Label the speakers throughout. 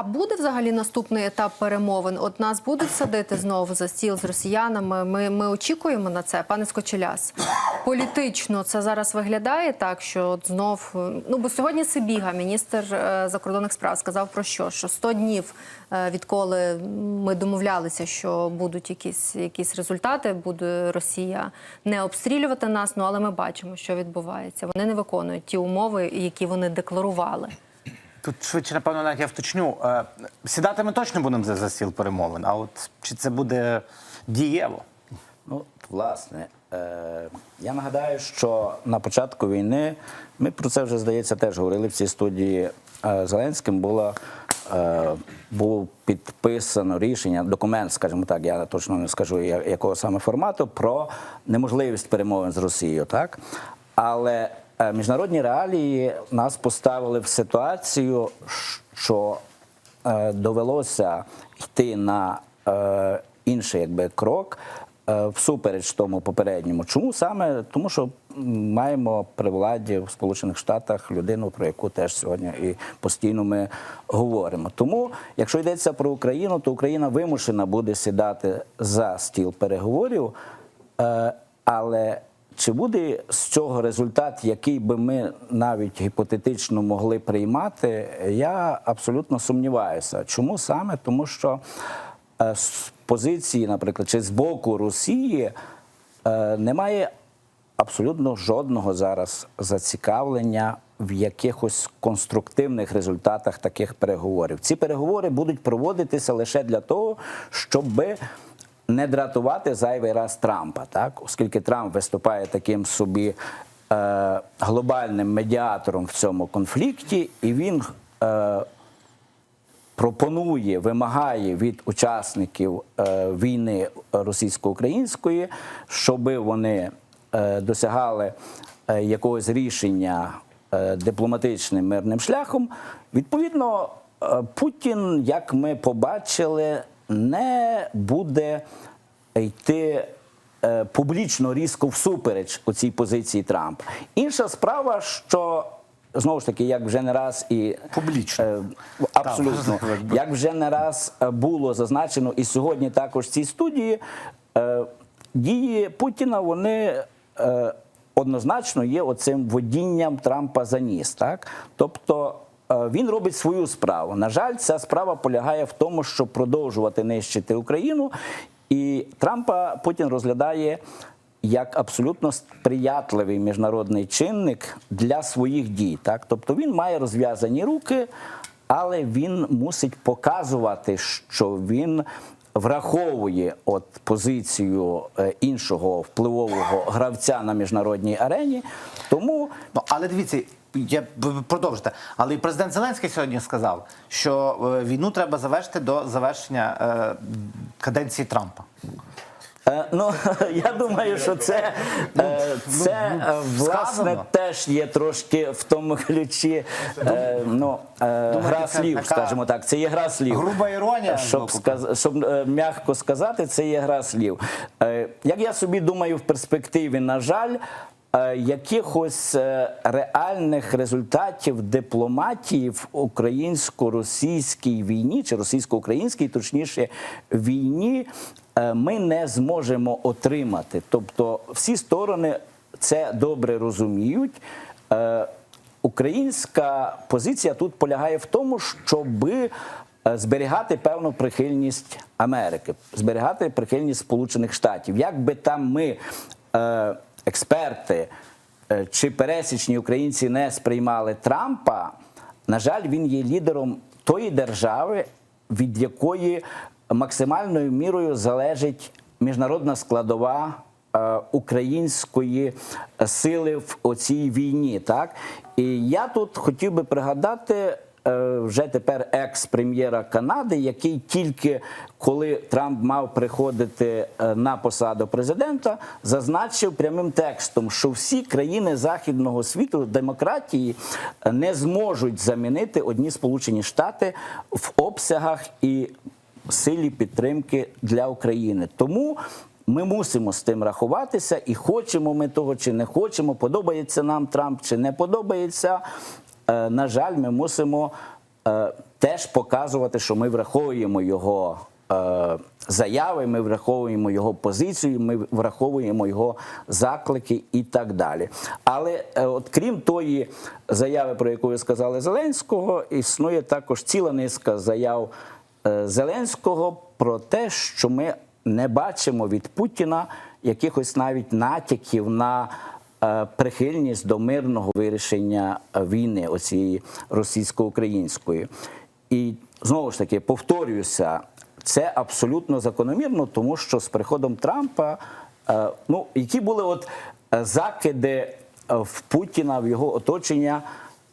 Speaker 1: А буде взагалі наступний етап перемовин? От нас будуть садити знову за стіл з росіянами. Ми, ми очікуємо на це, пане Скочеляс. Політично це зараз виглядає так, що от знов ну бо сьогодні Сибіга, міністр е, закордонних справ, сказав про що? Що 100 днів е, відколи ми домовлялися, що будуть якісь якісь результати, буде Росія не обстрілювати нас. Ну але ми бачимо, що відбувається. Вони не виконують ті умови, які вони декларували.
Speaker 2: Тут швидше, напевно, навіть я вточню. Е, Сідати ми точно будемо за, за стіл перемовин, а от чи це буде дієво?
Speaker 3: Ну, власне, е, я нагадаю, що на початку війни ми про це вже здається теж говорили в цій студії. Е, Зеленським було е, було підписано рішення, документ, скажімо так, я точно не скажу якого саме формату, про неможливість перемовин з Росією, так але міжнародні реалії нас поставили в ситуацію, що е, довелося йти на е, інший якби, крок е, всупереч тому попередньому. Чому саме? Тому що маємо при владі в Сполучених Штатах людину, про яку теж сьогодні і постійно ми говоримо. Тому, якщо йдеться про Україну, то Україна вимушена буде сідати за стіл переговорів. Е, але чи буде з цього результат, який би ми навіть гіпотетично могли приймати, я абсолютно сумніваюся. Чому саме? Тому що е, з позиції, наприклад, чи з боку Росії е, немає абсолютно жодного зараз зацікавлення в якихось конструктивних результатах таких переговорів. Ці переговори будуть проводитися лише для того, щоби не дратувати зайвий раз Трампа, так оскільки Трамп виступає таким собі е, глобальним медіатором в цьому конфлікті, і він е, пропонує, вимагає від учасників е, війни російсько-української, щоб вони е, досягали е, якогось рішення е, дипломатичним мирним шляхом. Відповідно, е, Путін, як ми побачили, не буде йти е, публічно різко всупереч у цій позиції Трампа. Інша справа, що знову ж таки, як вже не раз і
Speaker 2: Публічно.
Speaker 3: е, абсолютно, як вже не раз е, було зазначено, і сьогодні також в цій студії е, дії Путіна вони е, однозначно є оцим водінням Трампа за ніс. Так? Тобто він робить свою справу. На жаль, ця справа полягає в тому, щоб продовжувати нищити Україну, і Трампа Путін розглядає. Як абсолютно сприятливий міжнародний чинник для своїх дій, так тобто він має розв'язані руки, але він мусить показувати, що він враховує от позицію е, іншого впливового гравця на міжнародній арені. Тому
Speaker 2: Ну, але дивіться, я продовжите. Але і президент Зеленський сьогодні сказав, що е, війну треба завершити до завершення е, каденції Трампа.
Speaker 3: Е, Ну, я думаю, що це, це е, власне теж є трошки в тому ключі ну, гра слів, скажімо так. Це є гра слів.
Speaker 2: груба іронія
Speaker 3: Щоб, щоб м'яко сказати, це є гра слів. Як я собі думаю, в перспективі, на жаль, якихось е, реальних результатів дипломатії в українсько-російській війні чи російсько-українській, точніше, війні е, ми не зможемо отримати. Тобто, всі сторони це добре розуміють. Е, Українська позиція тут полягає в тому, щоби е, зберігати певну прихильність Америки, зберігати прихильність Сполучених Штатів. Як би там ми, е, експерти е, чи пересічні українці не сприймали Трампа, на жаль, він є лідером тої держави, від якої максимальною мірою залежить міжнародна складова е, української сили в оцій війні. Так і я тут хотів би пригадати. Е, Вже тепер екс-прем'єра Канади, який тільки коли Трамп мав приходити е, на посаду президента, зазначив прямим текстом, що всі країни західного світу демократії не зможуть замінити одні Сполучені Штати в обсягах і силі підтримки для України. Тому ми мусимо з тим рахуватися, і хочемо ми того чи не хочемо, подобається нам Трамп чи не подобається. Е, На жаль, ми мусимо е, теж показувати, що ми враховуємо його е, заяви, ми враховуємо його позицію, ми враховуємо його заклики і так далі. Але от крім тої заяви, про яку ви сказали Зеленського, існує також ціла низка заяв Зеленського про те, що ми не бачимо від Путіна якихось навіть натяків на прихильність до мирного вирішення е, війни, оцієї російсько-української. І знову ж таки повторююся, це абсолютно закономірно, тому що з приходом Трампа, е, ну які були от е, закиди е, в Путіна в його оточення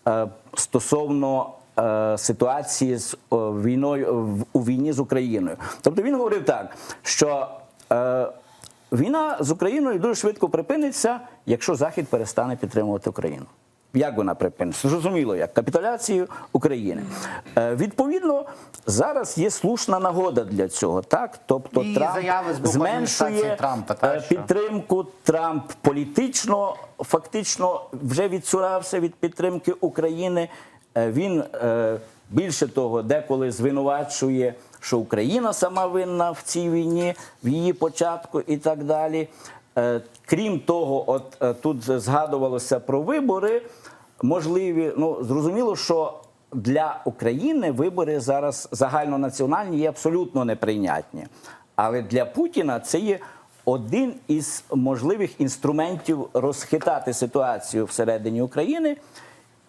Speaker 3: е, стосовно е, ситуації з війною у війні з Україною. Тобто він говорив так, що е, війна з Україною дуже швидко припиниться, якщо Захід перестане підтримувати Україну. Як вона припиниться? Зрозуміло, як капітуляцію України. Е, відповідно, зараз є слушна нагода для цього. Так, тобто
Speaker 2: І
Speaker 3: Трамп зменшує
Speaker 2: Трампа, так,
Speaker 3: е, підтримку. Трамп політично фактично вже відсурався від підтримки України. Е, Він е, більше того, деколи звинувачує, що Україна сама винна в цій війні, в її початку і так далі. Е, Крім того, от е, тут згадувалося про вибори можливі. Ну зрозуміло, що для України вибори зараз загальнонаціональні є абсолютно неприйнятні. Але для Путіна це є один із можливих інструментів розхитати ситуацію всередині України.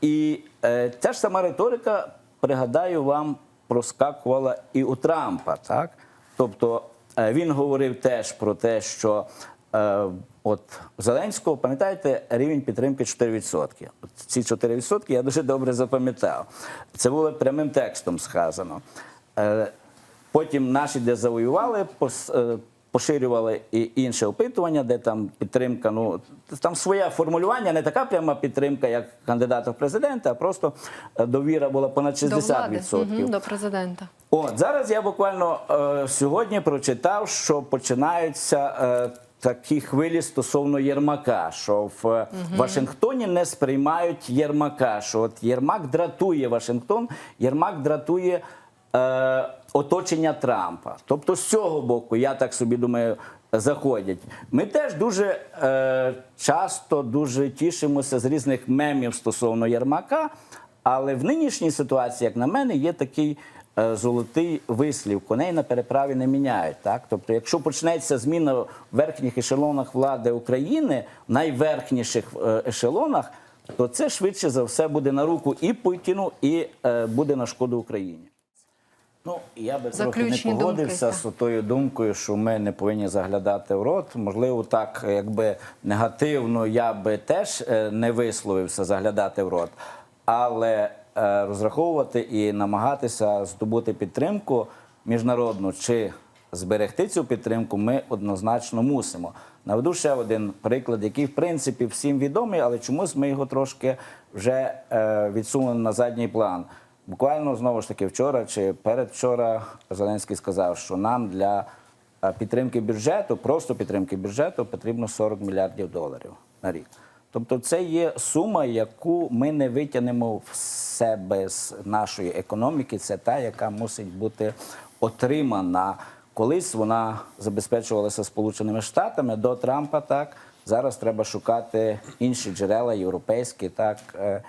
Speaker 3: І е, ця ж сама риторика, пригадаю вам, проскакувала і у Трампа. Так? Тобто е, він говорив теж про те, що е, от Зеленського, пам'ятаєте, рівень підтримки 4%. От ці 4% я дуже добре запам'ятав. Це було прямим текстом сказано. Е, Потім наші, де завоювали, поширювали і інше опитування, де там підтримка. Ну там своє формулювання, не така пряма підтримка, як кандидата в президента, а просто е, довіра була понад 60%.
Speaker 1: До влади, Мгм, до президента.
Speaker 3: От зараз я буквально е, сьогодні прочитав, що починаються е, такі хвилі стосовно Єрмака, що в е, Вашингтоні не сприймають Єрмака. Що от Єрмак дратує Вашингтон, Єрмак дратує. Е, оточення Трампа. Тобто з цього боку, я так собі думаю, заходять. Ми теж дуже е, часто дуже тішимося з різних мемів стосовно Єрмака, але в нинішній ситуації, як на мене, є такий е, золотий вислів: коней на переправі не міняють. Так? Тобто, якщо почнеться зміна в верхніх ешелонах влади України, в найверхніших е, ешелонах, то це швидше за все буде на руку і Путіну, і е, буде на шкоду Україні. Ну, я би трохи не погодився
Speaker 1: думки,
Speaker 3: з тою думкою, що ми не повинні заглядати в рот. Можливо, так якби негативно я би теж е, не висловився заглядати в рот, але е, розраховувати і намагатися здобути підтримку міжнародну чи зберегти цю підтримку, ми однозначно мусимо. Наведу ще один приклад, який в принципі всім відомий, але чомусь ми його трошки вже е, відсунули на задній план. Буквально знову ж таки вчора чи передвчора Зеленський сказав, що нам для е, підтримки бюджету, просто підтримки бюджету, потрібно 40 мільярдів доларів на рік. Тобто, це є сума, яку ми не витягнемо в себе з нашої економіки. Це та, яка мусить бути отримана. Колись вона забезпечувалася Сполученими Штатами до Трампа. Так зараз треба шукати інші джерела, європейські, так е,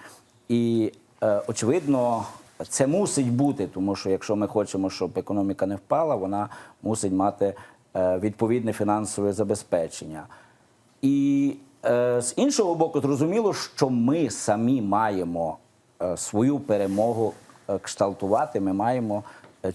Speaker 3: і е, очевидно, це мусить бути, тому що якщо ми хочемо, щоб економіка не впала, вона мусить мати е, відповідне фінансове забезпечення. І е, з іншого боку, зрозуміло, що ми самі маємо е, свою перемогу кшталтувати, ми маємо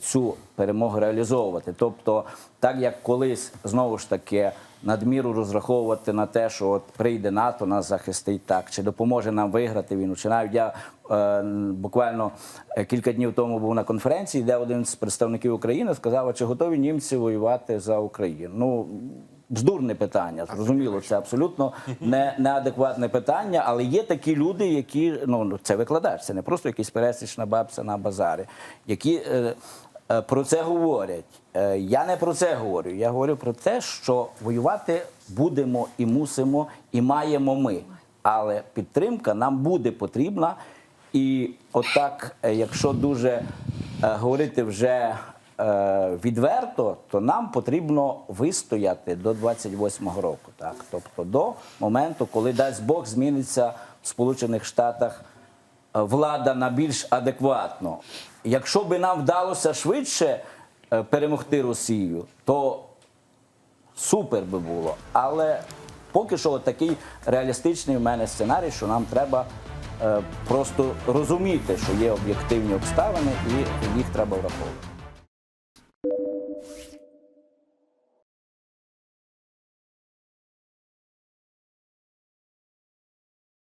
Speaker 3: цю перемогу реалізовувати. Тобто, так як колись знову ж таки надміру розраховувати на те, що от прийде НАТО, нас захистить так, чи допоможе нам виграти війну. Чи навіть я е, буквально е, кілька днів тому був на конференції, де один з представників України сказав, чи готові німці воювати за Україну? Ну Бздурне питання, зрозуміло, це абсолютно не, неадекватне питання, але є такі люди, які ну це викладач, це не просто якийсь пересічна бабця на базарі, які е, е, про це говорять. Е, я не про це говорю. Я говорю про те, що воювати будемо і мусимо, і маємо ми. Але підтримка нам буде потрібна. І отак, е, якщо дуже е, говорити вже відверто, то нам потрібно вистояти до 28-го року. Так? Тобто до моменту, коли дасть Бог зміниться в Сполучених Штатах е, влада на більш адекватно. Якщо би нам вдалося швидше е, перемогти Росію, то супер би було. Але поки що такий реалістичний в мене сценарій, що нам треба е, просто розуміти, що є об'єктивні обставини, і їх треба враховувати.